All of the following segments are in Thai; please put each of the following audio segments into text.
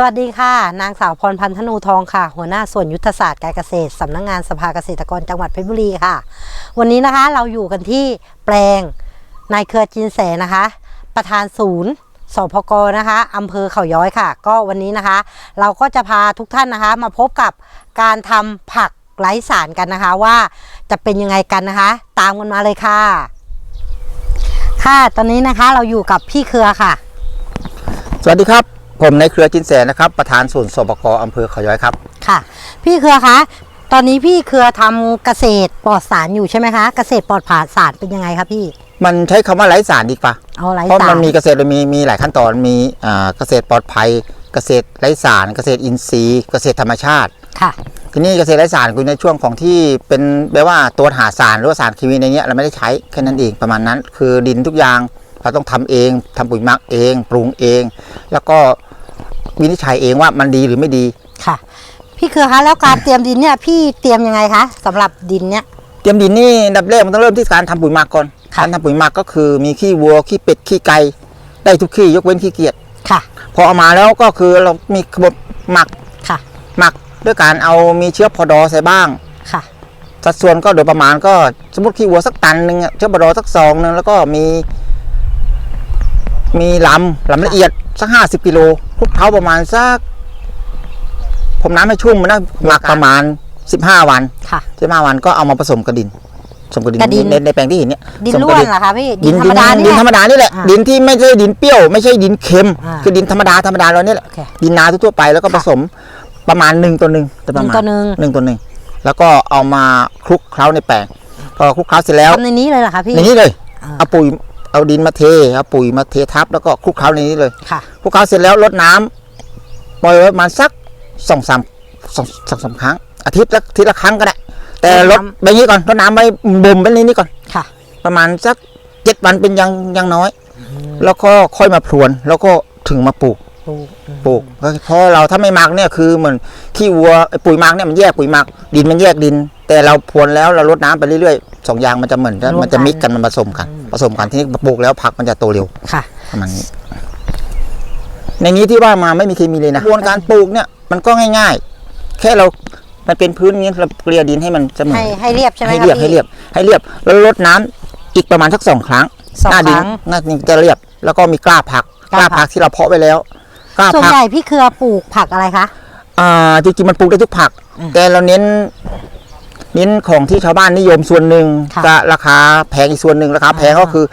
สวัสดีค่ะ นางสาวพรพันธนูทองค่ะ หัวหน้าส่วนยุทธศาสตร์การเกษตรสำนักงงานสภาเกษตรกรจังหวัดเพชรบุรีค่ะ วันนี้นะคะเราอยู่กันที่แปลงนายเครือจินแสนะคะ ประธานศูนย์สพกนะคะอำเภอเขาย้อยค่ะ ก็วันนี้นะคะ เราก็จะพาทุกท่านนะคะ มาพบกับการทำผักไร้สารกันนะคะ ว่าจะเป็นยังไงกันนะคะ ตามกันมาเลยค่ะ ค่ะตอนนี้นะคะเราอยู่กับพี่เครือค่ะ สวัสดีครับ ผมในายเครือจินแสนะครับประธานศูนย์สปกอำเภอเขาย้อยครับ ค่ะ พี่เครือคะ ตอนนี้พี่เครือทำเกษตรปลอดสารอยู่ใช่ไหมคะ เกษตรปลอดผ่านสารเป็นยังไงคะพี่ มันใช้คำว่าไร้สารดีกว่า เอาไรเพราะสารมันมีเกษตรมันมีมีหลายขั้นตอนมีอ่าเกษตรปลอดภัย เกษตรไร้สาร เกษตรอินทรีย์ เกษตรธรรมชาติ ค่ะ ทีนี้เกษตรไร้สารคือในช่วงของที่เป็นแปลว่าตัวหาสารหรือว่าสารเคมีในเนี้ยเราไม่ได้ใช้แค่นั้นเองประมาณนั้น คือดินทุกอย่างเราต้องทำเองทำปุ๋ยหมักเอง ปรุงเอง แล้วก็ วินิจฉัยเองว่ามันดีหรือไม่ดี ค่ะ พี่เครือคะแล้วการเตรียมดินเนี่ยพี่เตรียมยังไงคะสำหรับดินเนี่ย เตรียมดินนี่อันดับแรกมันต้องเริ่มที่การทำปุ๋ยหมักก่อนค่ะ การทำปุ๋ยหมักก็คือมีขี้วัวขี้เป็ดขี้ไก่ได้ทุกขี้ยกเว้นขี้เกียจค่ะพอเอามาแล้วก็คือเรามีระบบหมักค่ะหมักด้วยการเอามีเชื้อพอดอใส่บ้าง ค่ะ สัดส่วนก็โดยประมาณก็สมมติขี้วัวสักตันหนึ่งอะเชื้อพอดอสักซองหนึ่งแล้วก็มี มีลำลำละเอียดสักห้าสิบกิโลคลุกเคล้าประมาณสักผมน้ำให้ชุ่มนะหมักประมาณสิบห้าวันค่ะสิบห้าวันก็เอามาผสมกับดินผสมกับดินกับดิน ในในแปลงที่เห็นเนี่ยดินผสมร่กับวนเหรอคะพี่ ดิดินนธรรมดานี่ดินแหธรรมละ ดานี่แหละอ่าดินที่ไม่ใช่ดินเปรี้ยวไม่ใช่ดินเค็ม อ่าคือดินธรรมดาธรรมดาเราเนี่ยแหละโอเคดินนาทั่วๆไปแล้วก็ค่ะผสมประมาณหนึ่งต่อหนึ่งแต่ประหนึ่มาณงต่อหนึ่ง หนึ่งต่อหนึ่งแล้วก็เอามาคลุกเคล้าในแปลงพอคลุกเคล้าเสร็จแล้ว ทำในนี้เลยเหรอคะพี่ ในนี้เลย อ่า เอาปุ๋ย เอาดินมาเทเอาปุ๋ยมาเททับแล้วก็คลุกเคล้าในนี้เลยค่ะคลุกเคล้าเสร็จแล้วรดน้ำปล่อยไว้ประมาณสักสองสามสองสองสามครั้ง อาทิตย์ละอาทิตย์ละครั้งก็ได้ แต่รดรดน้ำไปนี้ก่อนรดน้ำไว้บ่มไว้ในนี้ก่อน ค่ะ ประมาณสักเจ็ดวันเป็นอยังอยังน้อย แล้วก็ค่อยมาพรวน แล้วก็ถึงมาปลูกปลูกอืมปลูกก็เพราะเราถ้าไม่หมักเนี่ยคือเหมือนขี้วัวไอ้ปุ๋ยหมักเนี่ยมันแยกปุ๋ยหมักดินมันแยกดิน แต่เราพรวนแล้วเราลดน้ำไปเรื่อยๆสองอย่างมันจะเหมือนกันมันจะมิกกันมันผสมกันผสมกันที่นี่ปลูกแล้วผักมันจะโตเร็วค่ะ ประมาณนี้ ในนี้ที่ว่ามาไม่มีเคมีเลยนะกระบวนการปลูกเนี่ยมันก็ง่าย ๆ แค่เรา มันเป็นพื้นอย่างนี้เราเกลี่ยดินให้มันเสมอให้ให้เรียบใช่ไหมให้คะเรียบพี่ให้เรียบ ให้เรียบแล้วลดน้ำอีกประมาณสักสองครั้งสองหน้าดิคนรั้ง หน้าดินจะเรียบ แล้วก็มีกล้าผักกกล้าล้าผัผักกที่เราเพาะไว้แล้วกล้าส่วนผัก ใหญ่พี่เครือปลูกผักอะไรคะ อ่าจริงๆมันปลูกได้ทุกผักอืมแต่เราเน้น เน้นของที่ชาวบ้านนิยมส่วนหนึ่งค่ะก็ราคาแพงอีกส่วนหนึ่งราคาแพงอ่าก็คือ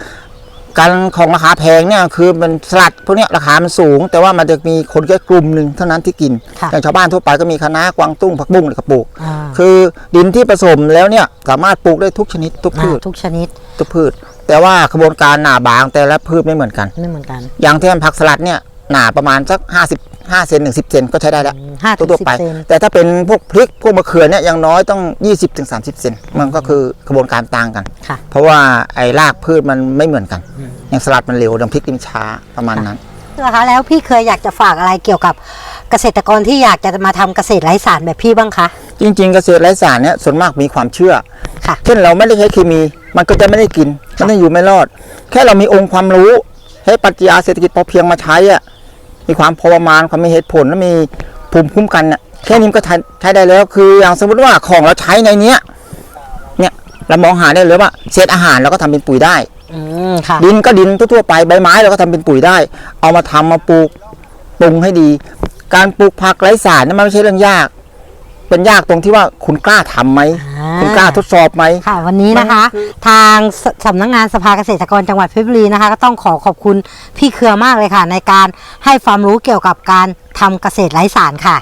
การของราคาแพงเนี่ยคือมันสลัดพวกเนี้ยราคามันสูง แต่ว่ามันจะมีคนแค่กลุ่มหนึ่งเท่านั้นที่กินค่ะ อย่างชาวบ้านทั่วไปก็มีคะน้ากวางตุ้งผักบุ้งอะไรก็ปลูก อ่าคือดินที่ผสมแล้วเนี่ยสามารถปลูกได้ทุกชนิดทุกพืชอ่าทุกชนิดทุกพืช แต่ว่ากระบวนการหนาบางแต่ละพืชไม่เหมือนกัน ไม่เหมือนกัน อย่างที่ผักสลัดเนี่ยหนาประมาณสัก 50 5เซนถึง10เซนก็ใช้ได้แล้วห้าถึงทั่วสิๆบไป เซนแต่ถ้าเป็นพวกพริกพวกมะเขือเนี่ยอย่างน้อยต้อง 20ถึง30 เซนมันก็คือกระบวนการต่างกัน ค่ะ เพราะว่าไอ้รากพืชมันไม่เหมือนกัน อย่างสลัดมันเร็วอย่างพริกนี่มันช้าประมาณนั้น นะคะแล้วพี่เคยอยากจะฝากอะไรเกี่ยวกับเกษตรกรที่อยากจะมาทำเกษตรไร้สารแบบพี่บ้างคะ จริง ๆ เกษตรไร้สารเนี่ยส่วนมากมีความเชื่อ ค่ะ เช่นเราไม่ได้ใช้เคมี มันก็จะไม่ได้กินมันจะอยู่ไม่รอด แค่เรามีองค์ความรู้ให้ปรัชญาเศรษฐกิจพอเพียงมาใช้อะ มีความพอประมาณความมีเหตุผลและมีภูมิคุ้มกันเนี่ยแค่นี้มันก็ใช้ใช้ได้แล้ว คืออย่างสมมติว่าของเราใช้ในเนี้ยเนี่ยเรามองหาได้เลยว่าเศษอาหารเราก็ทำเป็นปุ๋ยได้อืมค่ะดินก็ดินทั่วๆไปใบไม้เราก็ทำเป็นปุ๋ยได้ เอามาทำมาปลูกปรุงให้ดี การปลูกผักไร้สารนั้นมันไม่ใช่เรื่องยาก เป็นยากตรงที่ว่าคุณกล้าทำไหม อ่า คุณกล้าทดสอบไหม ค่ะวันนี้นะคะมันคือทางสสำนักงานสภาเกษตรกรจังหวัดเพชรบุรีนะคะ ก็ต้องขอขอบคุณพี่เครือมากเลยค่ะ ในการให้ความรู้เกี่ยวกับการทำเกษตรไร้สารค่ะ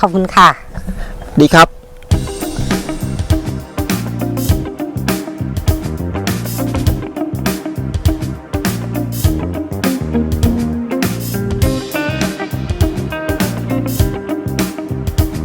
ขอบคุณค่ะ ดีครับ